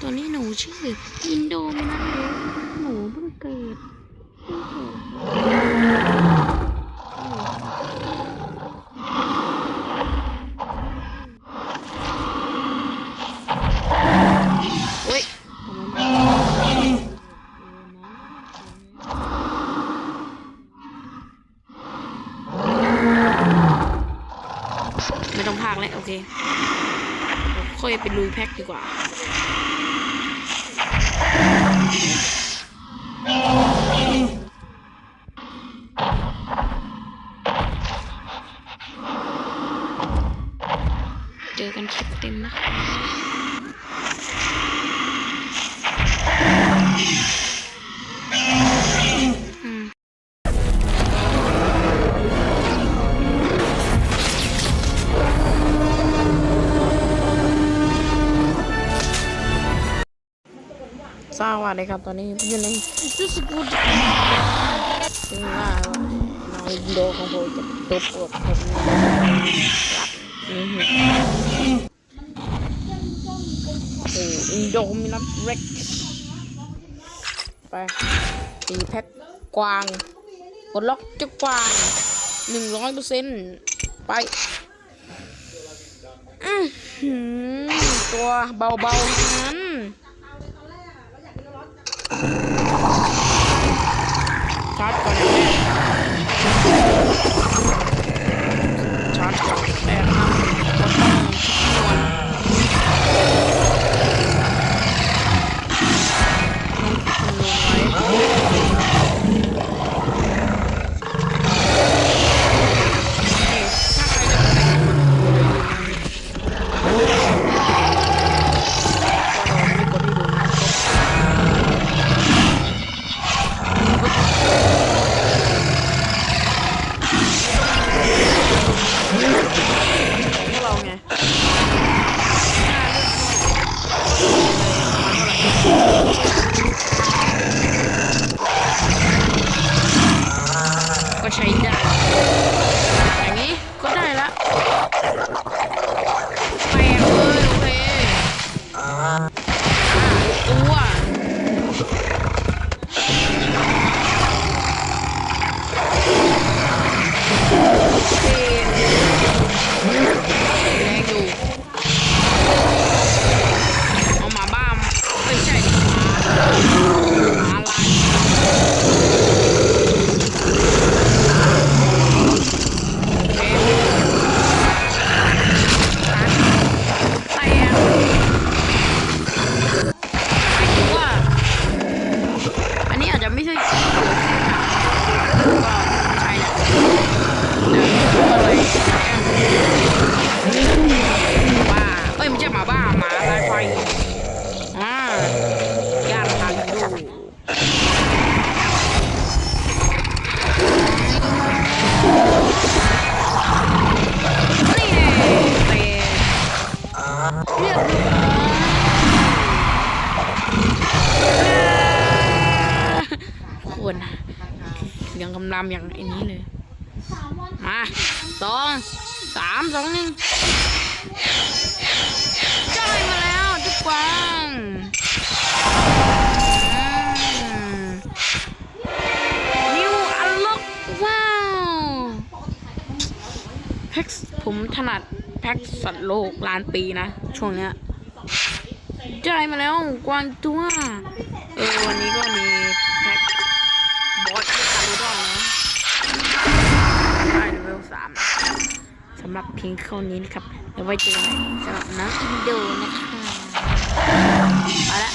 ตัวนี้หนูชื่ออินโดมินันหนูเพิ่งเกิดเพิ่งเกิดเฮ้ยไม่ต้องพากแล้วโอเค ค่อยไปลุยแพ็คดีกว่า เจอกันคลิปเต็มนะคะ สวัสดีครับตอนนี้อยู่ในรู้สึกว่าถึงว่าน้องอินโดของผมจะตบอวดผมรักอือหือโอ้อินโดมินัสเร็กไปตีแพ็คกวางกดล็อกเจ้ากวางหนึ่งร้อยเปอร์เซ็นต์ไปอื้อหือตัวเบาๆทั้งนั้น ชาร์จก่อน ก็ใควรเสียงคำรามอย่างไอ้นี้เลย มาสองสามสองหนึ่งได้มาแล้วทุกกวางอืมนิวอันล็อกว้าวแพ็กผมถนัด แพ็กสัตว์โลกล้านปีนะ ช่วงเนี้ยได้มาแล้วกวางตัว เออ วันนี้ก็มีแพ็กบอสที่คารูดอนนะได้เลเวลสามสำหรับเพียงเท่านี้นะครับ แล้วไว้เจอกันใหม่สำหรับน้องอินโดนะคะเอาละ